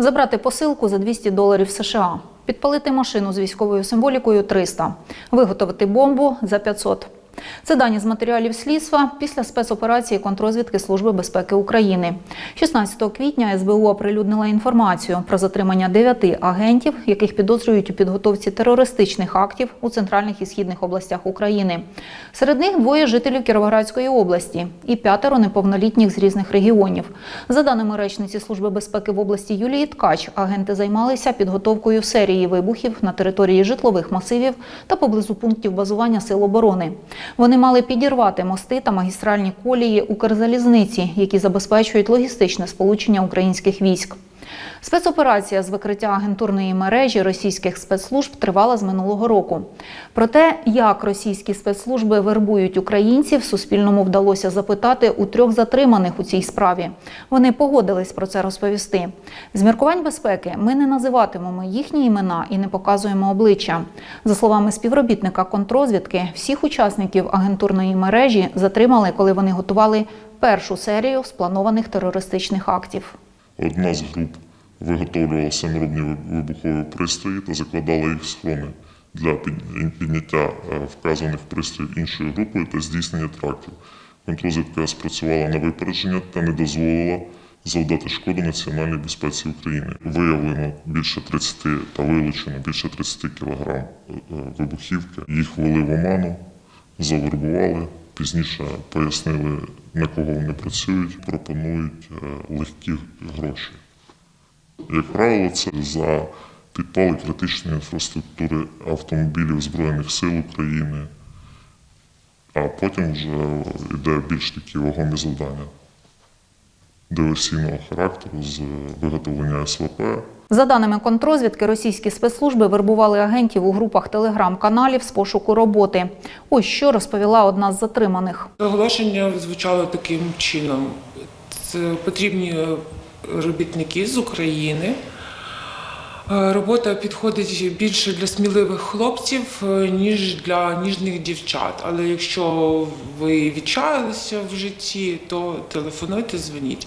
Забрати посилку за 200 доларів США, підпалити машину з військовою символікою 300, виготовити бомбу за 500. Це дані з матеріалів слідства після спецоперації контрозвідки Служби безпеки України. 16 квітня СБУ оприлюднила інформацію про затримання дев'яти агентів, яких підозрюють у підготовці терористичних актів у центральних і східних областях України. Серед них двоє жителів Кіровоградської області і п'ятеро неповнолітніх з різних регіонів. За даними речниці Служби безпеки в області Юлії Ткач, агенти займалися підготовкою серії вибухів на території житлових масивів та поблизу пунктів базування сил оборони. Вони мали підірвати мости та магістральні колії Укрзалізниці, які забезпечують логістичне сполучення українських військ. Спецоперація з викриття агентурної мережі російських спецслужб тривала з минулого року. Про те, як російські спецслужби вербують українців, Суспільному вдалося запитати у трьох затриманих у цій справі. Вони погодились про це розповісти. З міркувань безпеки ми не називатимемо їхні імена і не показуємо обличчя. За словами співробітника контрозвідки, всіх учасників агентурної мережі затримали, коли вони готували першу серію спланованих терористичних актів. Одна з груп виготовлювала саморобні вибухові пристрої та закладала їх в схрони для підняття е, вказаних пристроїв іншою групою та здійснення трактів. Контрозвідка спрацювала на випередження та не дозволила завдати шкоду національній безпеці України. Виявлено більше 30 та вилучено більше 30 кг е, вибухівки. Їх ввели в оману, завербували. Пізніше пояснили, на кого вони працюють, пропонують е, легкі гроші. Як правило, це за підпали критичної інфраструктури автомобілів Збройних сил України, а потім вже йде більш такі вагомі завдання диверсійного характеру з виготовлення СВП, За даними контрозвідки, російські спецслужби вербували агентів у групах телеграм-каналів з пошуку роботи. Ось що розповіла одна з затриманих. Оголошення звучало таким чином: це потрібні робітники з України. Е, Робота підходить більше для сміливих хлопців, е, ніж для ніжних дівчат. Але якщо ви відчаялися в житті, то телефонуйте, дзвоніть.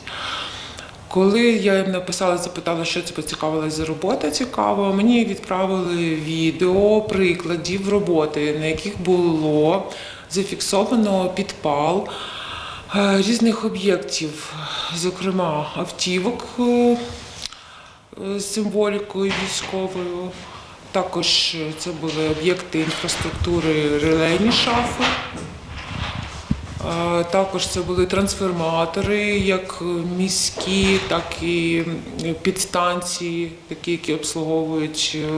Коли я їм написала, запитала, що це поцікавилась за робота цікава, мені відправили відео прикладів роботи, на яких було зафіксовано підпал е, різних об'єктів, зокрема автівок символікою військовою. Також е, це були об'єкти інфраструктури релейні шафи. Також це були трансформатори, як міські, так і підстанції, такі, які обслуговують е,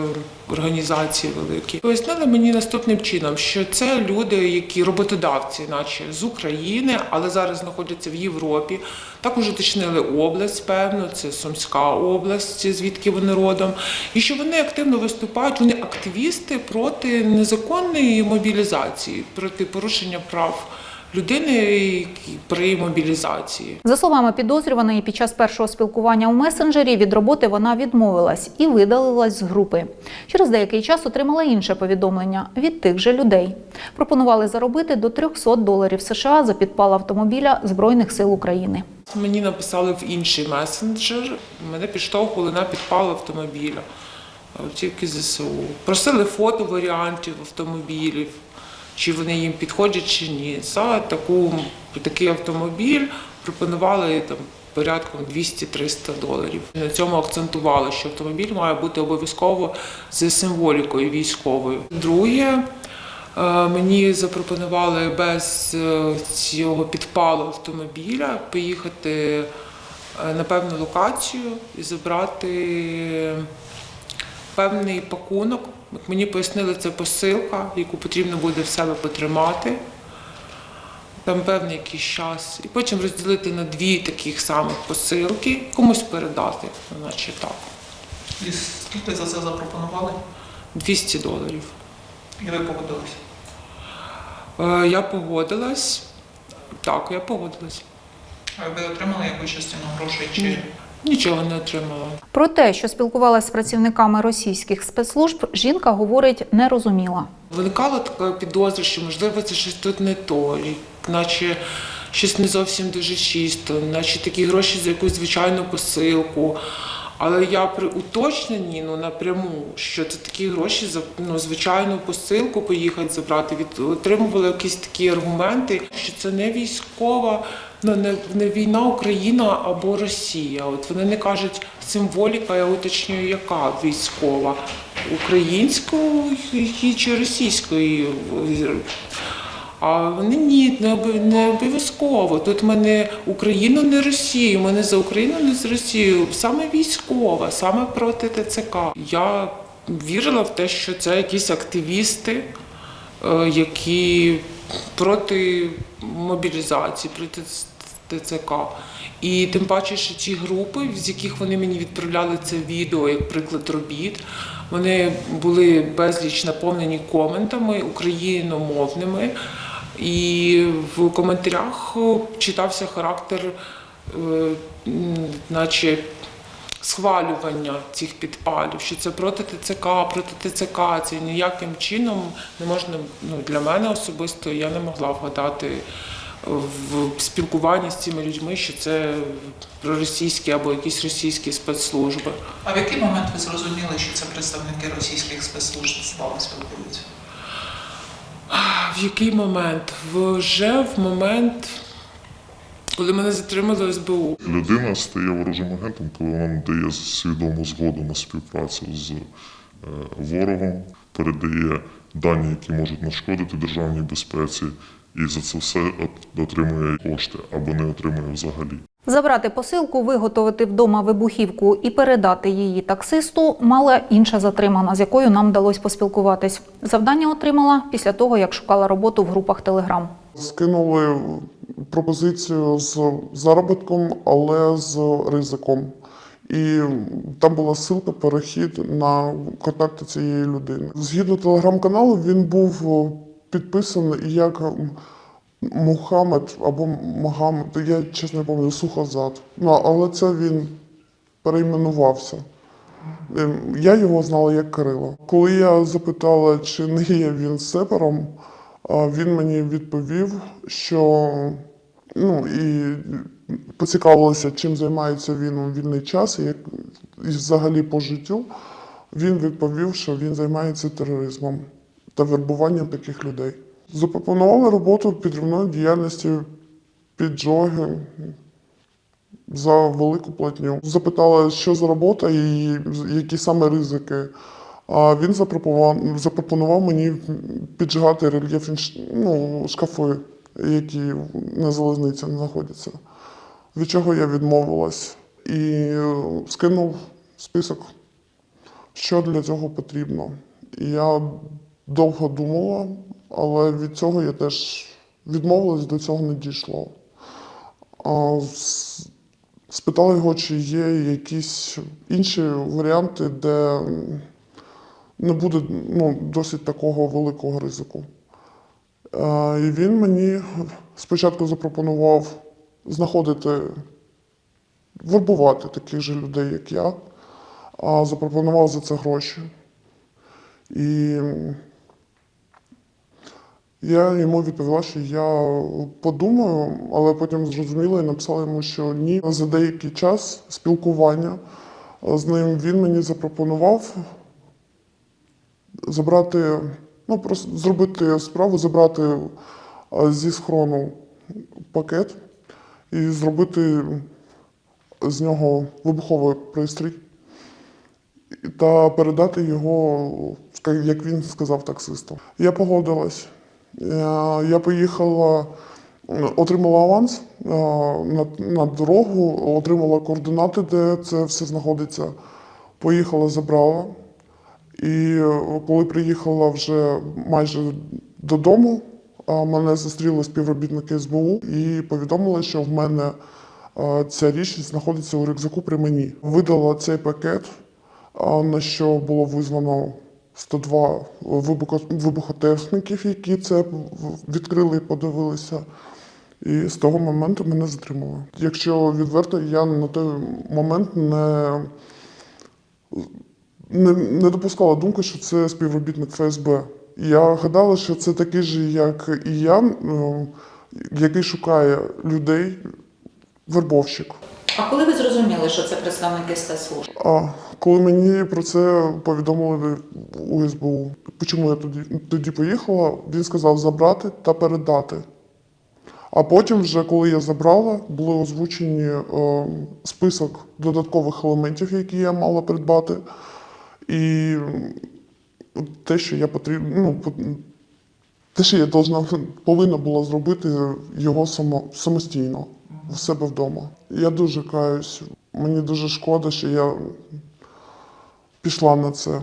організації великі. Пояснили мені наступним чином, що це люди, які роботодавці, наче з України, але зараз знаходяться в Європі. Також уточнили область, певно, це Сумська область, звідки вони родом, і що вони активно виступають, вони активісти проти незаконної мобілізації, проти порушення прав людини при мобілізації. За словами підозрюваної, під час першого спілкування у месенджері від роботи вона відмовилась і видалилась з групи. Через деякий час отримала інше повідомлення від тих же людей. Пропонували заробити до 300 доларів США за підпал автомобіля Збройних сил України. Мені написали в інший месенджер, мене підштовхували на підпал автомобіля, автівки ЗСУ. Просили фото варіантів автомобілів, чи вони їм підходять чи ні. За таку, такий автомобіль пропонували там порядком 200-300 доларів. На цьому акцентували, що автомобіль має бути обов'язково з символікою військовою. Друге, Е, Мені запропонували без е, цього підпалу автомобіля поїхати е, на певну локацію і забрати певний пакунок. Мені пояснили, це посилка, яку потрібно буде в себе потримати. Там певний якийсь час. І потім розділити на дві таких самих посилки, комусь передати, наче так. І скільки за це запропонували? 200 доларів. І ви погодилися? Е, Я погодилась. Так, я погодилась. А ви отримали якусь частину грошей чи Ні. Нічого не отримала. Про те, що спілкувалася з працівниками російських спецслужб, жінка говорить не розуміла. Виникала така підозра, що можливо це щось тут не то, наче щось не зовсім дуже чисто, наче такі гроші за якусь звичайну посилку. Але я при уточненні ну напряму, що це такі гроші за ну, звичайну посилку поїхати забрати. Від отримували якісь такі аргументи, що це не військова, ну не, не війна Україна або Росія. От вони не кажуть символіка, я уточнюю, яка військова української чи російської. А вони ні, не обов'язково. Тут мене Україну не Росію, мене за Україну не з Росією, саме військова, саме проти ТЦК. Я вірила в те, що це якісь активісти, е, які проти мобілізації, проти ТЦК. І тим паче, що ті групи, з яких вони мені відправляли це відео, як приклад робіт, вони були безліч наповнені коментами україномовними. І в коментарях читався характер, е, наче схвалювання цих підпалів, що це проти ТЦК, проти ТЦК. Це ніяким чином не можна. Ну для мене особисто я не могла вгадати в спілкуванні з цими людьми, що це проросійські або якісь російські спецслужби. А в який момент ви зрозуміли, що це представники російських спецслужб з вами спілкуються? В який момент? Вже в момент, коли мене затримали СБУ. Людина стає ворожим агентом, коли вона надає свідому згоду на співпрацю з е, ворогом, передає дані, які можуть нашкодити державній безпеці, і за це все от- отримує кошти або не отримує взагалі. Забрати посилку, виготовити вдома вибухівку і передати її таксисту мала інша затримана, з якою нам вдалося поспілкуватись. Завдання отримала після того, як шукала роботу в групах Телеграм. Скинули пропозицію з заробітком, але з ризиком. І там була ссылка, перехід на контакти цієї людини. Згідно телеграм-каналу, він був підписаний як Мухаммед або Магомед, я чесно не пам'ятаю, Сухозад. Ну, але це він перейменувався. Ем, Я його знала як Кирило. Коли я запитала, чи не є він сепером, він мені відповів, що ну і поцікавилося, чим займається він у вільний час, і, як, і взагалі по життю. Він відповів, що він займається тероризмом та вербуванням таких людей. Запропонували роботу підривної діяльності піджоги, за велику платню. Запитала, що за робота і які саме ризики. А він запропонував, запропонував мені піджигати рельєфні ну, шкафи, які на залізниці знаходяться. Від чого я відмовилась і е, скинув список, що для цього потрібно. І я довго думала, але від цього я теж відмовилась, до цього не дійшло. А, Спитала його, чи є якісь інші варіанти, де не буде ну, досить такого великого ризику. Е, І він мені спочатку запропонував знаходити, вербувати таких же людей, як я, а запропонував за це гроші. І я йому відповіла, що я подумаю, але потім зрозуміла і написала йому, що ні. За деякий час спілкування з ним він мені запропонував забрати, ну просто зробити справу, забрати е, зі схрону пакет і зробити з нього вибуховий пристрій та передати його, як він сказав, таксисту. Я погодилась. Я, я поїхала, отримала аванс е, на, на дорогу, отримала координати, де це все знаходиться. Поїхала, забрала. І е, коли приїхала вже майже додому, мене зустріли співробітники СБУ і повідомили, що в мене е, ця річ знаходиться у рюкзаку при мені. Видала цей пакет, на що було визвано 102 вибухо- вибухотехніків, які це відкрили і подивилися. І з того моменту мене затримали. Якщо відверто, я на той момент не не, не допускала думки, що це співробітник ФСБ. Я гадала, що це такий же, як і я, ну, який шукає людей, вербовщик. А коли ви зрозуміли, що це представники спецслужб? А коли мені про це повідомили у СБУ, чому я тоді, тоді поїхала, він сказав забрати та передати. А потім, вже коли я забрала, були озвучені е, список додаткових елементів, які я мала придбати, і те, що я потрібно, ну, те, що я должна, повинна була зробити його само, самостійно в себе вдома. Я дуже каюсь. Мені дуже шкода, що я пішла на це.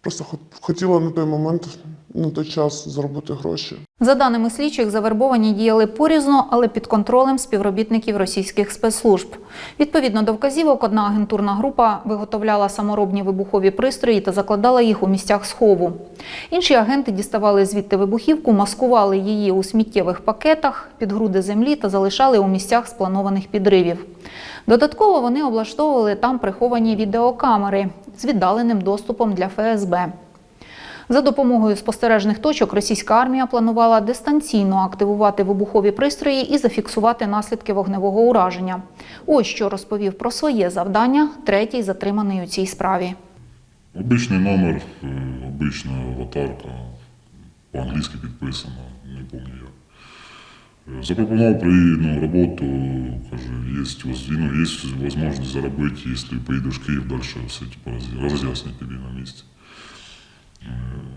Просто хотіла на той момент, на той час заробити гроші. За даними слідчих, завербовані діяли порізно, але під контролем співробітників російських спецслужб. Відповідно до вказівок, одна агентурна група виготовляла саморобні вибухові пристрої та закладала їх у місцях схову. Інші агенти діставали звідти вибухівку, маскували її у сміттєвих пакетах під груди землі та залишали у місцях спланованих підривів. Додатково вони облаштовували там приховані відеокамери з віддаленим доступом для ФСБ. За допомогою спостережних точок російська армія планувала дистанційно активувати вибухові пристрої і зафіксувати наслідки вогневого ураження. Ось що розповів про своє завдання третій затриманий у цій справі. Обичний номер, е, обична аватарка, по-англійськи підписано, не пам'ятаю. Е, Запропонував приїдну роботу, каже, є, ну, є можливість заробити, якщо поїдеш в Київ, далі все типу, роз- роз'яснять тобі на місці.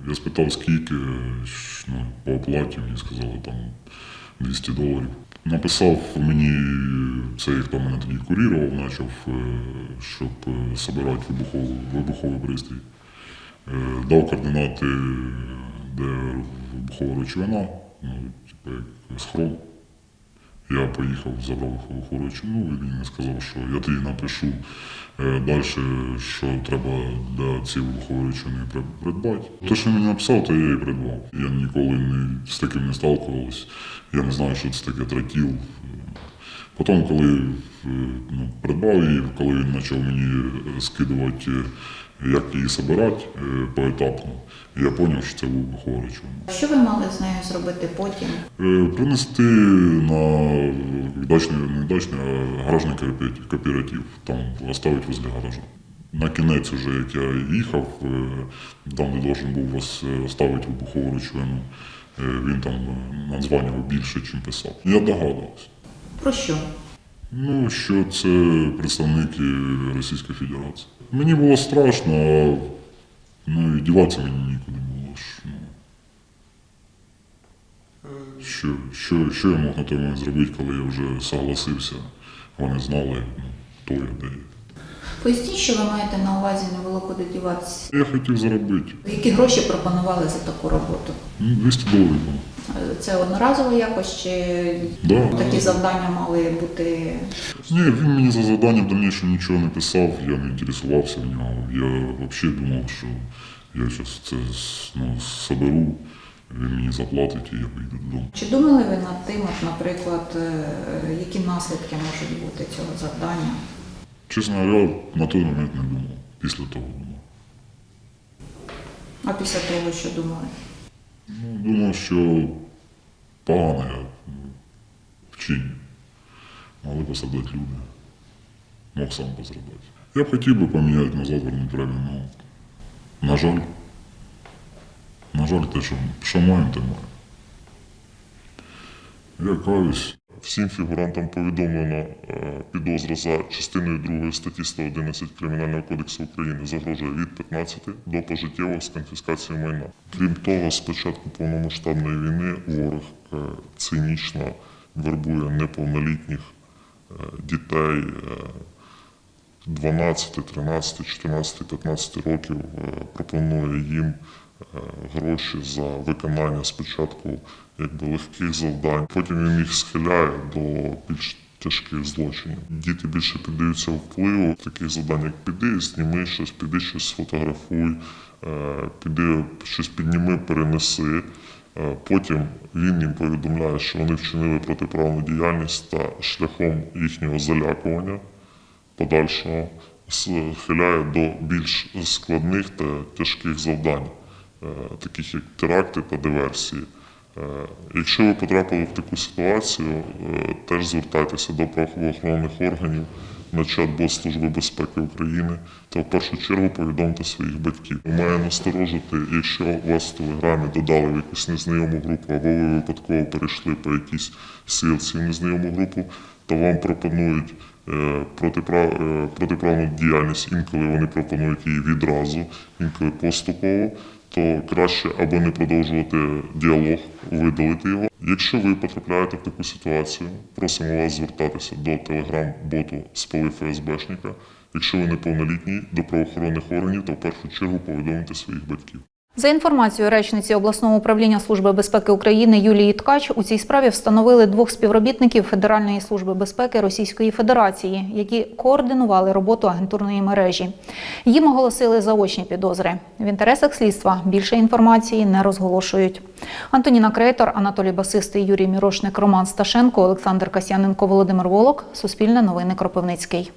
Е, Я спитав, скільки, ну, по оплаті мені сказали там 200 доларів. Написав мені цей, хто мене тоді курірував, почав, е, щоб е, збирати вибуховий, вибуховий пристрій. Е, Дав координати, де вибухова речовина, ну, типу як схрон. Я поїхав, забрав речовину, і він мені сказав, що я тобі напишу е, далі, що треба для цієї речовини придбати. Те, що мені написав, то я і придбав. Я ніколи не, з таким не сталкувався. Я не знаю, що це таке тротіл. Потім, коли е, ну, придбав її, коли він почав мені е, скидувати, як її збирати е, поетапно, я зрозумів, що це вибухова речовина. Що ви мали з нею зробити потім? Е, Принести на дачний, не дачний, а гаражний кооператив, там оставити возле гаража. На кінець, уже, як я їхав, е, там, де должен був вас оставити вибухову речовину, він там надзванював більше, ніж писав. Я догадувався. Про що? Ну, що це представники Російської Федерації. Мені було страшно, а ну, і діватися мені нікуди було. Ну. Що, що, що я мог на той момент зробити, коли я вже согласився? Вони знали, ну, хто я, де. Поясніть, що ви маєте на увазі, не було куди діватися. Я хотів заробити. Які гроші пропонували за таку роботу? Ну, 200 доларів було. Е, Це одноразово якось чи Да. такі завдання мали бути Ні, він мені за завдання в дальнішому нічого не писав, я не інтересувався в нього. Я взагалі думав, що я зараз це ну, соберу, він мені заплатить і я поїду додому. Чи думали ви над тим, от, наприклад, е, які наслідки можуть бути цього завдання? Чесно говоря, на той момент не думав. Після того думав. А після того, що думали? Ну, думав, що погано я ну, вчиню. Могли пострадати люди. Мог сам пострадати. Я б хотів би поміняти назад вернути время, але, на жаль, на жаль, те, що, що маємо, те маємо. Я каюсь. Всім фігурантам повідомлено е, підозра за частиною 2 статті 111 Кримінального кодексу України загрожує від 15 до пожиттєвого з конфіскацією майна. Крім того, з початку повномасштабної війни ворог е, цинічно вербує неповнолітніх е, дітей е, 12, 13, 14, 15 років, пропонує їм гроші за виконання спочатку якби легких завдань. Потім він їх схиляє до більш тяжких злочинів. Діти більше піддаються впливу таких завдань, як піди, зніми щось, піди щось сфотографуй, е, піди щось підніми, перенеси. Е, Потім він їм повідомляє, що вони вчинили протиправну діяльність та шляхом їхнього залякування подальшого схиляє до більш складних та тяжких завдань, е, таких як теракти та диверсії. Е, Якщо ви потрапили в таку ситуацію, е, теж звертайтеся до правоохоронних органів на чат-бот Служби безпеки України та в першу чергу повідомте своїх батьків. Має насторожити, якщо вас в телеграмі додали в якусь незнайому групу, або ви випадково перейшли по якійсь силці в незнайому групу, то вам пропонують е, протиправ, протиправну діяльність. Інколи вони пропонують її відразу, інколи поступово. То краще або не продовжувати діалог, видалити його. Якщо ви потрапляєте в таку ситуацію, просимо вас звертатися до телеграм-боту «Спали ФСБшника». Якщо ви неповнолітній, до правоохоронних органів, то в першу чергу повідомити своїх батьків. За інформацією речниці обласного управління Служби безпеки України Юлії Ткач, у цій справі встановили двох співробітників Федеральної служби безпеки Російської Федерації, які координували роботу агентурної мережі. Їм оголосили заочні підозри. В інтересах слідства більше інформації не розголошують. Антоніна Крейтор, Анатолій Басистий, Юрій Мірошник, Роман Сташенко, Олександр Касяненко, Володимир Волок. Суспільне новини Кропивницький.